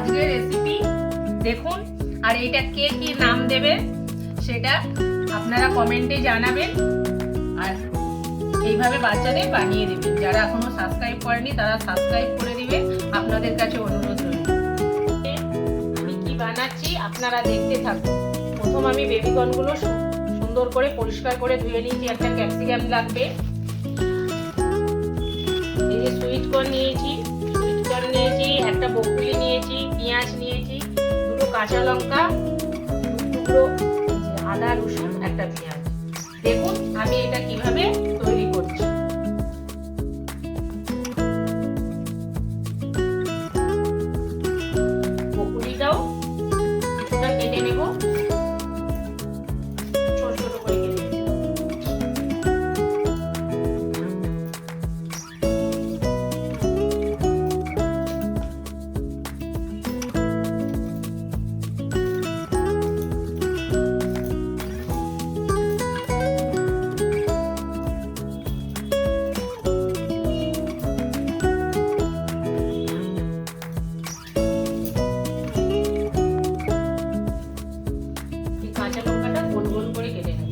আজকের রেসিপি দেখুন। আর এইটা কে কি নাম দেবে, সেটা আপনারা কমেন্টে জানাবেন। আর এইভাবে বাচ্চাদের বানিয়ে দেবেন। যারা এখনও সাবস্ক্রাইব করেনি তারা সাবস্ক্রাইব করে দিবে আপনাদের কাছে অনুরোধ রইল। আমি কি বানাচ্ছি, আপনারা দেখতে থাকুন। প্রথম আমি বেবিকর্নগুলো সু- সুন্দর করে পরিষ্কার করে ধুয়ে নিয়েছি। একটা ক্যাপসিকাম লাগবে। এই যে সুইট কর্ন নিয়েছি। সুইট নিয়েছি, একটা বকুলি নিয়েছি, পেঁয়াজ নিয়েছি, দুটো কাঁচা লঙ্কা দু টুকরো এই যে আদা রসুন, একটা পেঁয়াজ। দেখুন আমি এটা কীভাবে তৈরি কাঁচা লঙ্কাটা গোল গোল করে কেটে নেব।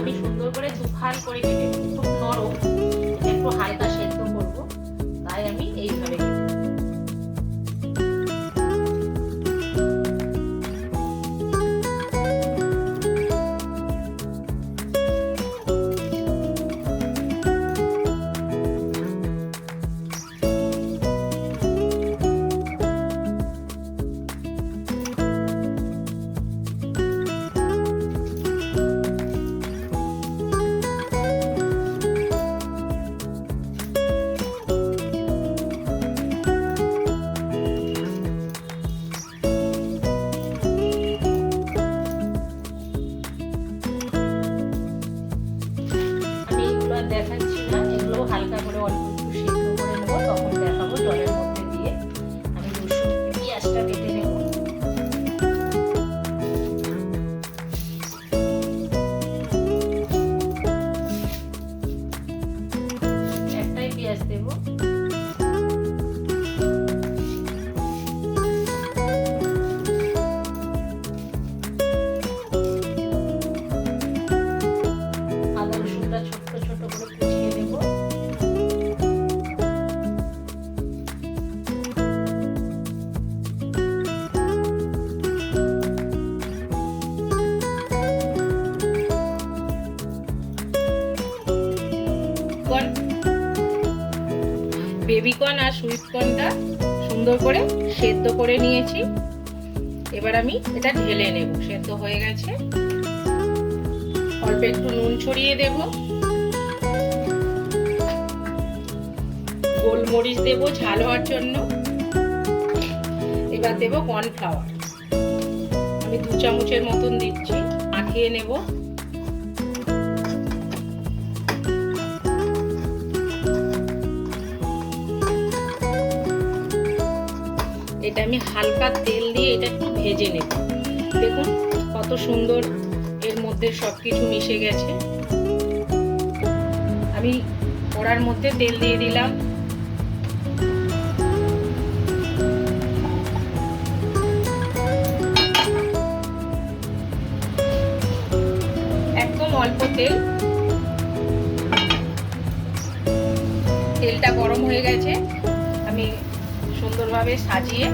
আমি সুন্দর করে করে কেটে খুব নরম, একটু হালকা বেবিকর্ন আর সুইট কর্নটা সুন্দর করে সেদ্ধ করে নিয়েছি। এবার আমি এটা ঢেলে নেব। সেদ্ধ হয়ে গেছে। অল্প একটু নুন ছড়িয়ে দেব। গোলমরিচ দেব ঝাল হওয়ার জন্য। এবার দেব কর্নফ্লাওয়ার। আমি দু চামচের মতন দিচ্ছি। মাখিয়ে নেব। এটা আমি হালকা তেল দিয়ে এটা একটু ভেজে নেব। দেখুন কত সুন্দর এর মধ্যে সব কিছু মিশে গেছে। আমি কড়ার মধ্যে তেল দিয়ে দিলাম। একদম অল্প তেল। তেলটা গরম হয়ে গেছে। আমি সুন্দরভাবে সাজিয়ে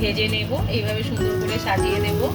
ভেজে নেব। এইভাবে সুন্দর করে সাজিয়ে দেবো।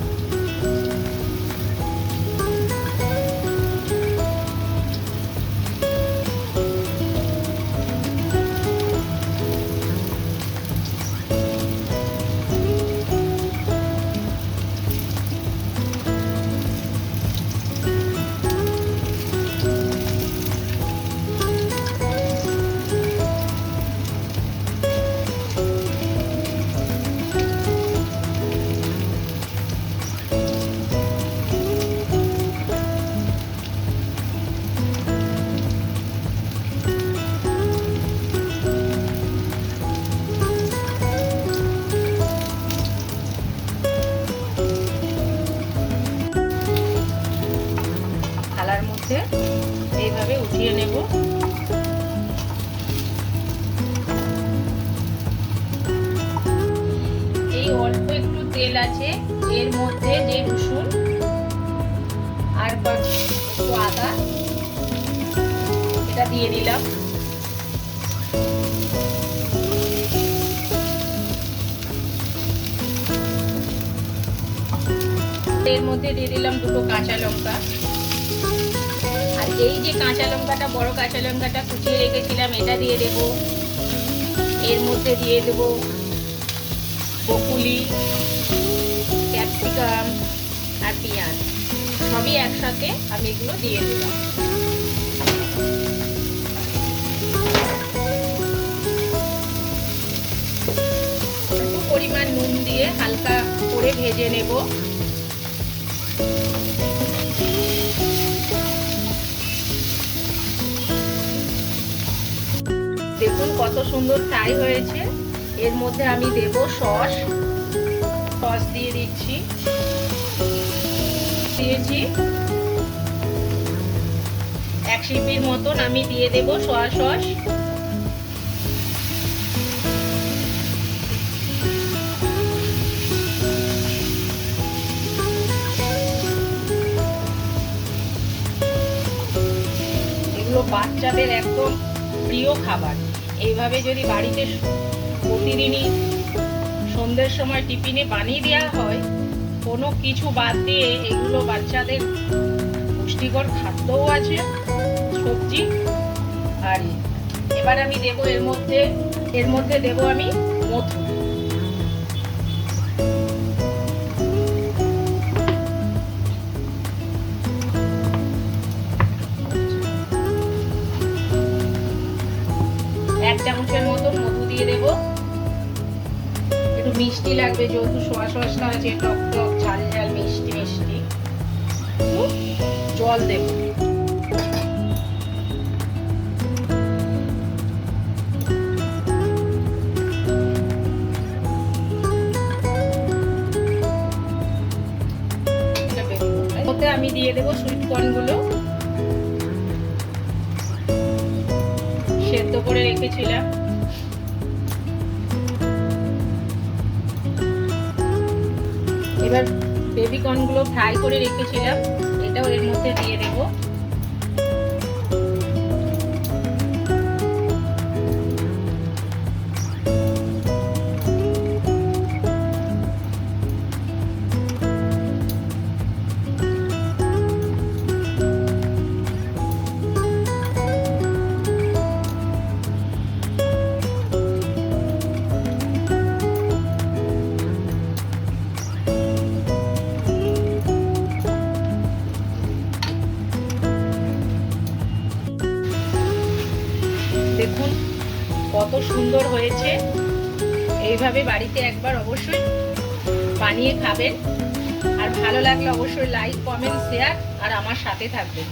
তেল আছে, এর মধ্যে যে রসুন আর আদা, এটা দিয়ে দিলাম। এর মধ্যে দিয়ে দিলাম দুটো কাঁচা লঙ্কা। আর এই যে কাঁচা লঙ্কাটা, বড় কাঁচা লঙ্কাটা কুচিয়ে রেখেছিলাম, এটা দিয়ে দেব। এর মধ্যে দিয়ে দেব বকুলি। আর পেঁয়াজ, সবই একসাথে আমি এগুলো দিয়ে দিলাম। পরিমাণ নুন দিয়ে হালকা করে ভেজে নেব। দেখুন কত সুন্দর ফ্রাই হয়েছে। এর মধ্যে আমি দেব সস। সস দিয়ে দিচ্ছি। দিয়েছি। এক শিপির মতন আমি দিয়ে দেব সয়া সস। এগুলো বাচ্চাদের একদম প্রিয় খাবার। এইভাবে যদি বাড়িতে প্রতিদিনই সন্ধ্যের সময় টিফিনে বানিয়ে দেওয়া হয়। কোনো কিছু বাদ দিয়ে এগুলো বাচ্চাদের পুষ্টিকর খাদ্যও আছে, সবজি। আর এবার আমি দেবো এর মধ্যে এর মধ্যে দেবো আমি মধু। লাগবে যেহেতু সোয়া সসটা আছে, টক টক, ঝাল ঝাল, মিষ্টি মিষ্টি। জল দেব। আমি দিয়ে দেবো সুইট কর্নগুলো সেদ্ধ করে রেখেছিলাম। এবার বেবিকর্নগুলো ফ্রাই করে রেখেছিলাম এটাও এর মধ্যে দিয়ে দেব। দেখুন, কত সুন্দর হয়েছে। এইভাবে বাড়িতে একবার অবশ্যই বানিয়ে খাবেন। আর ভালো লাগলে অবশ্যই লাইক কমেন্ট শেয়ার আর আমার সাথে থাকবেন।